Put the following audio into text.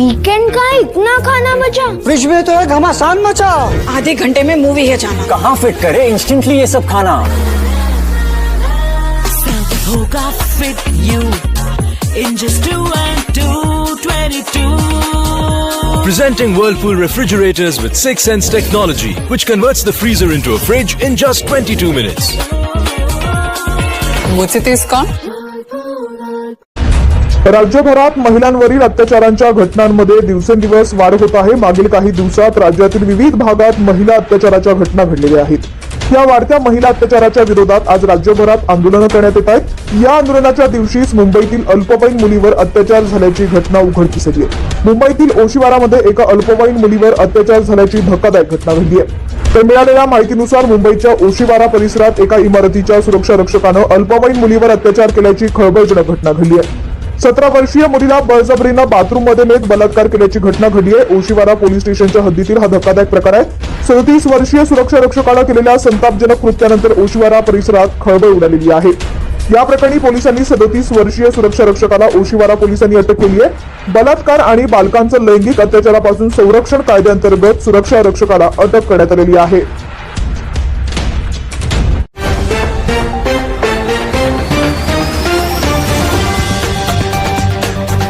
इतना खाना बचा फ्रिज में तो है घमासान मचा आधे घंटे में मूवी है जाना कहाँ फिट करे इंस्टेंटली ये सब खाना होगा fit you in just two and two, 22. Presenting Whirlpool refrigerators with 6 Sense technology, which converts the freezer into a fridge in just 22 minutes. मुझसे तेज कौन राज्यभरात महिलांवरील अत्याचारांच्या घटनांमध्ये दिवसेंदिवस वाढ होत आहे. मागील काही दिवसात राज्यातील विविध भागात महिला अत्याचाराच्या घटना घडलेल्या आहेत. या वाढत्या महिला अत्याचाराच्या विरोधात आज राज्यभरात आंदोलनं करण्यात येत आहेत. या आंदोलनाच्या दिवशीच मुंबईतील अल्पवयीन मुलीवर अत्याचार झाल्याची घटना उघडकीस आली आहे. मुंबईतील ओशिवारामध्ये एका अल्पवयीन मुलीवर अत्याचार झाल्याची धक्कादायक घटना घडली आहे. तर मिळालेल्या माहितीनुसार मुंबईच्या ओशिवारा परिसरात एका इमारतीच्या सुरक्षा रक्षकानं अल्पवयीन मुलीवर अत्याचार केल्याची खळबळजनक घटना घडली आहे. सतरा वर्षीय मुलीला बळजबरीनं बाथरूममध्ये नेत बलात्कार केल्याची घटना घडली आहे. ओशिवारा पोलीस स्टेशनच्या हद्दीतील हा धक्कादायक प्रकार आहे. सदतीस वर्षीय सुरक्षा रक्षकाला केलेल्या संतापजनक कृत्यानंतर ओशिवारा परिसरात खळबळ उडालेली आहे. या प्रकरणी पोलिसांनी सदतीस वर्षीय सुरक्षा रक्षकाला ओशिवारा पोलिसांनी अटक केली आहे. बलात्कार आणि बालकांचं लैंगिक अत्याचारापासून संरक्षण कायद्याअंतर्गत सुरक्षा रक्षकाला अटक करण्यात आलेली आहे.